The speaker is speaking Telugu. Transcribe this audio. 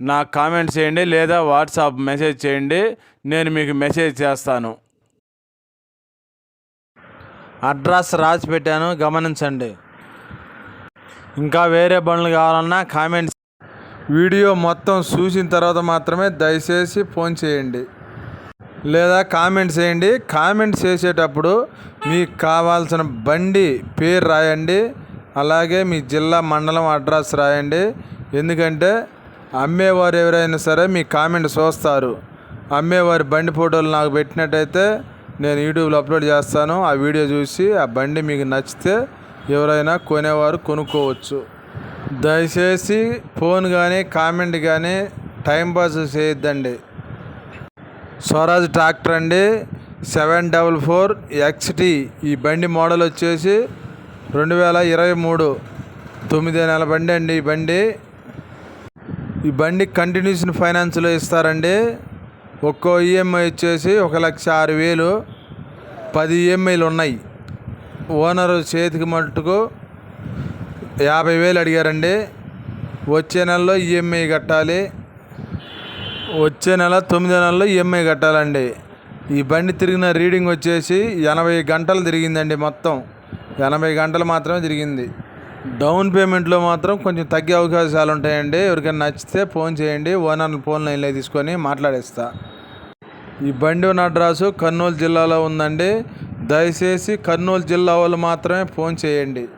నాకు కామెంట్ చేయండి లేదా వాట్సాప్ మెసేజ్ చేయండి నేను మీకు మెసేజ్ చేస్తాను. అడ్రస్ రాసి పెట్టాను గమనించండి. ఇంకా వేరే బండ్లు కావాలన్నా కామెంట్స్. వీడియో మొత్తం చూసిన తర్వాత మాత్రమే దయచేసి ఫోన్ చేయండి. లేదా కామెంట్ చేయండి. కామెంట్ చేసేటప్పుడు మీకు కావాల్సిన బండి పేరు రాయండి. అలాగే మీ జిల్లా మండలం అడ్రస్ రాయండి. ఎందుకంటే అమ్మేవారు ఎవరైనా సరే మీ కామెంట్ చూస్తారు. అమ్మేవారి బండి ఫోటోలు నాకు పెట్టినట్టయితే నేను యూట్యూబ్లో అప్లోడ్ చేస్తాను. ఆ వీడియో చూసి ఆ బండి మీకు నచ్చితే ఎవరైనా కొనేవారు కొనుక్కోవచ్చు. దయచేసి ఫోన్ కానీ కామెంట్ కానీ టైంపాస్ చేయొద్దండి. స్వరాజ్ ట్రాక్టర్ అండి. Seven double four XT. ఈ బండి మోడల్ వచ్చేసి రెండు వేల ఇరవై మూడు తొమ్మిది నెల బండి అండి ఈ బండి. ఈ బండి కంటిన్యూషన్ ఫైనాన్స్లో ఇస్తారండి. ఒక్కో ఈఎంఐ వచ్చేసి ఒక లక్ష ఆరు వేలు పది ఈఎంఐలు ఉన్నాయి. ఓనరు చేతికి మట్టుకు యాభై వేలు అడిగారండి. వచ్చే నెలలో ఈఎంఐ కట్టాలి. వచ్చే నెల తొమ్మిదో నెలలో ఈఎంఐ కట్టాలండి. ఈ బండి తిరిగిన రీడింగ్ వచ్చేసి ఎనభై గంటలు తిరిగిందండి మొత్తం. ఎనభై గంటలు మాత్రమే తిరిగింది. డౌన్ పేమెంట్లో మాత్రం కొంచెం తగ్గే అవకాశాలు ఉంటాయండి. ఎవరికైనా నచ్చితే ఫోన్ చేయండి. ఓనర్ ఫోన్ లైన్లో తీసుకొని మాట్లాడేస్తా. ఈ బండి ఉన్న అడ్రస్సు కర్నూలు జిల్లాలో ఉందండి. దయచేసి కర్నూలు జిల్లా వాళ్ళు మాత్రమే ఫోన్ చేయండి.